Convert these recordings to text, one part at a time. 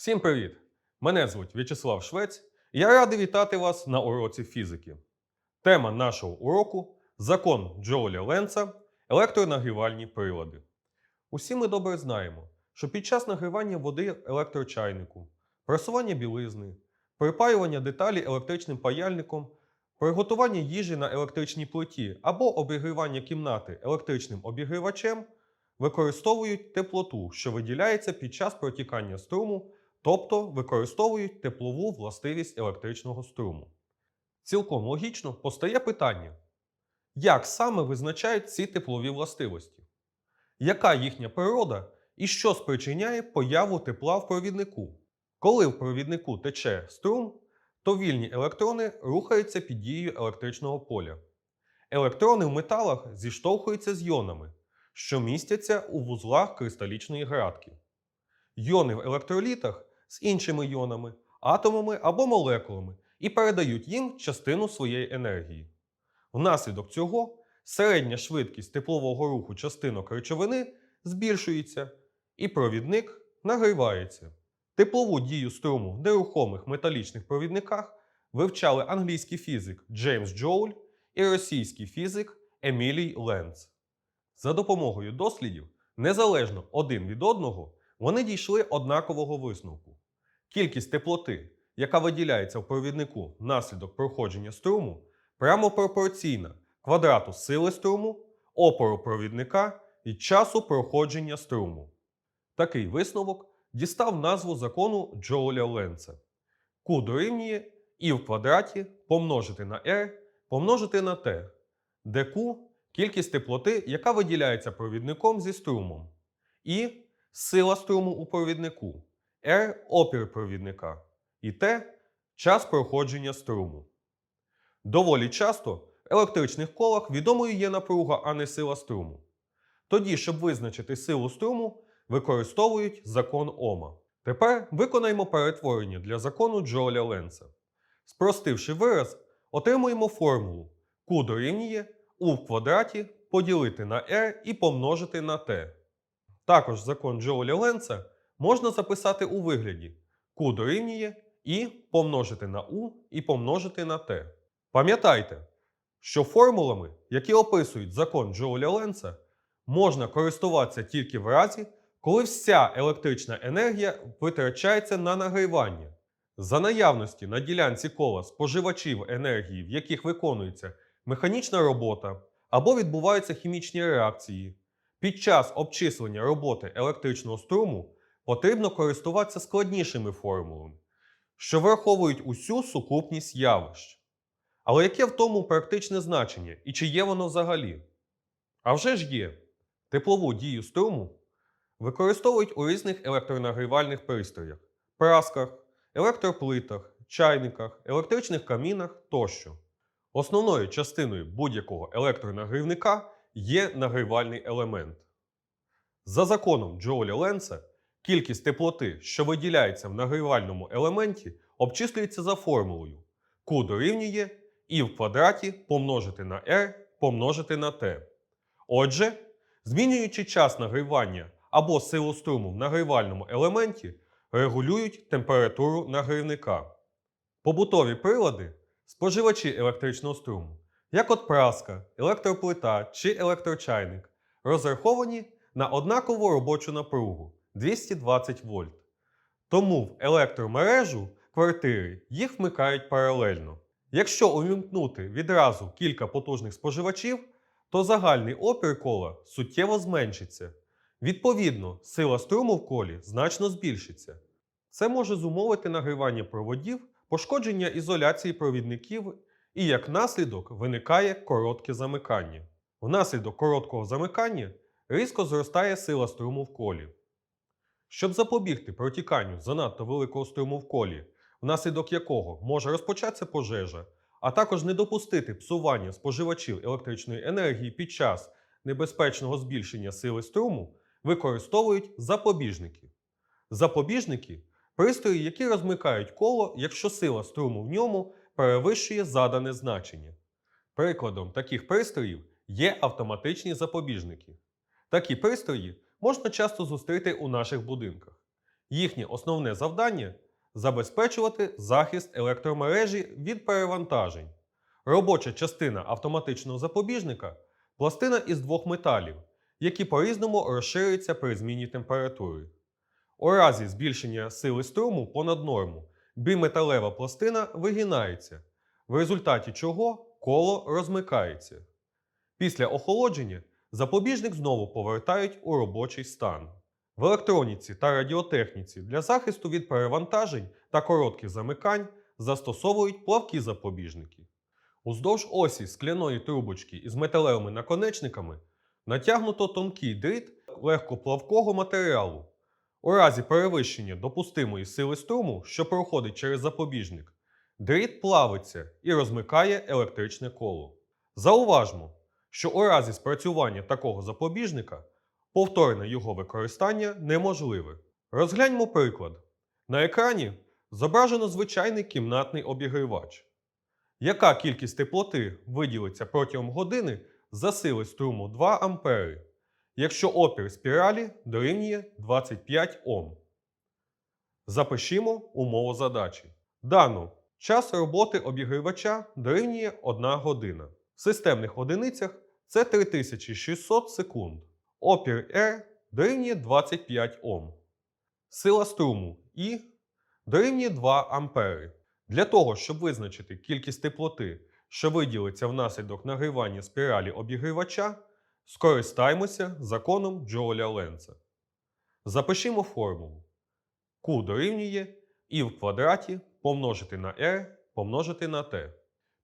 Всім привіт! Мене звуть В'ячеслав Швець, і я радий вітати вас на уроці фізики. Тема нашого уроку закон Джоуля Ленца електронагрівальні прилади. Усі ми добре знаємо, що під час нагрівання води електрочайнику, просування білизни, припаювання деталі електричним паяльником, приготування їжі на електричній плиті або обігрівання кімнати електричним обігрівачем використовують теплоту, що виділяється під час протікання струму тобто використовують теплову властивість електричного струму. Цілком логічно постає питання: як саме визначають ці теплові властивості? Яка їхня природа і що спричиняє появу тепла в провіднику? Коли в провіднику тече струм, то вільні електрони рухаються під дією електричного поля. Електрони в металах зіштовхуються з йонами, що містяться у вузлах кристалічної градки. Йони в електролітах з іншими йонами, атомами або молекулами і передають їм частину своєї енергії. Внаслідок цього середня швидкість теплового руху частинок речовини збільшується, і провідник нагрівається. Теплову дію струму в нерухомих металічних провідниках вивчали англійський фізик Джеймс Джоуль і російський фізик Емілій Ленц. За допомогою дослідів, незалежно один від одного, вони дійшли однакового висновку. Кількість теплоти, яка виділяється в провіднику внаслідок проходження струму, прямо пропорційна квадрату сили струму, опору провідника і часу проходження струму. Такий висновок дістав назву закону Джоуля Ленца. Q дорівнює І в квадраті помножити на R помножити на T, де Q – кількість теплоти, яка виділяється провідником зі струмом, і сила струму у провіднику, R – опір провідника, і T – час проходження струму. Доволі часто в електричних колах відомою є напруга, а не сила струму. Тоді, щоб визначити силу струму, використовують закон Ома. Тепер виконаємо перетворення для закону Джоуля Ленца. Спростивши вираз, отримуємо формулу Q дорівнює U в квадраті поділити на R і помножити на T. Також закон Джоуля Ленца можна записати у вигляді Q дорівнює І помножити на U і помножити на T. Пам'ятайте, що формулами, які описують закон Джоуля Ленца, можна користуватися тільки в разі, коли вся електрична енергія витрачається на нагрівання. За наявності на ділянці кола споживачів енергії, в яких виконується механічна робота або відбуваються хімічні реакції, під час обчислення роботи електричного струму потрібно користуватися складнішими формулами, що враховують усю сукупність явищ. Але яке в тому практичне значення і чи є воно взагалі? А вже ж є. Теплову дію струму використовують у різних електронагрівальних пристроях, прасках, електроплитах, чайниках, електричних камінах тощо. Основною частиною будь-якого електронагрівника є нагрівальний елемент. За законом Джоуля Ленца, кількість теплоти, що виділяється в нагрівальному елементі, обчислюється за формулою Q дорівнює І в квадраті помножити на R помножити на T. Отже, змінюючи час нагрівання або силу струму в нагрівальному елементі, регулюють температуру нагрівника. Побутові прилади споживачі електричного струму, як от праска, електроплита чи електрочайник, розраховані на однакову робочу напругу 220 вольт. Тому в електромережу квартири їх вмикають паралельно. Якщо увімкнути відразу кілька потужних споживачів, то загальний опір кола суттєво зменшиться. Відповідно, сила струму в колі значно збільшиться. Це може зумовити нагрівання проводів, пошкодження ізоляції провідників і як наслідок виникає коротке замикання. Внаслідок короткого замикання різко зростає сила струму в колі. Щоб запобігти протіканню занадто великого струму в колі, внаслідок якого може розпочатися пожежа, а також не допустити псування споживачів електричної енергії під час небезпечного збільшення сили струму, використовують запобіжники. Запобіжники пристрої, які розмикають коло, якщо сила струму в ньому перевищує задане значення. Прикладом таких пристроїв є автоматичні запобіжники. Такі пристрої можна часто зустріти у наших будинках. Їхнє основне завдання забезпечувати захист електромережі від перевантажень. Робоча частина автоматичного запобіжника пластина із двох металів, які по-різному розширюються при зміні температури. У разі збільшення сили струму понад норму біметалева пластина вигинається, в результаті чого коло розмикається. Після охолодження запобіжник знову повертають у робочий стан. В електроніці та радіотехніці для захисту від перевантажень та коротких замикань застосовують плавкі запобіжники. Уздовж осі скляної трубочки із металевими наконечниками натягнуто тонкий дріт легкоплавкого матеріалу. У разі перевищення допустимої сили струму, що проходить через запобіжник, дріт плавиться і розмикає електричне коло. Зауважмо, що у разі спрацювання такого запобіжника повторне його використання неможливе. Розгляньмо приклад. На екрані зображено звичайний кімнатний обігрівач. Яка кількість теплоти виділиться протягом години за сили струму 2 А, якщо опір спіралі дорівнює 25 Ом? Запишімо умову задачі. Дано час роботи обігрівача дорівнює 1 година. В системних одиницях це 3600 секунд. Опір R дорівнює 25 Ом. Сила струму І дорівнює 2 ампери. Для того, щоб визначити кількість теплоти, що виділиться внаслідок нагрівання спіралі обігрівача, скористаймося законом Джоуля Ленца. Запишімо формулу. Q дорівнює І в квадраті помножити на R помножити на T.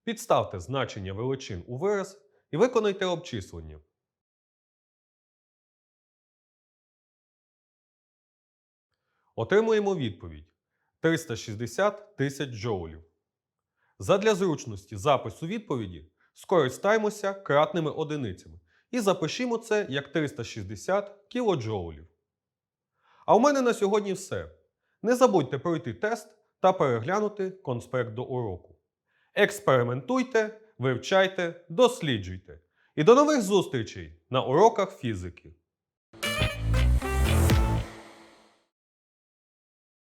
Підставте значення величин у вираз і виконайте обчислення. Отримуємо відповідь 360 тисяч джоулів. Задля зручності запису відповіді скористаймося кратними одиницями і запишімо це як 360 кДж. А у мене на сьогодні все. Не забудьте пройти тест та переглянути конспект до уроку. Експериментуйте, вивчайте, досліджуйте. І до нових зустрічей на уроках фізики.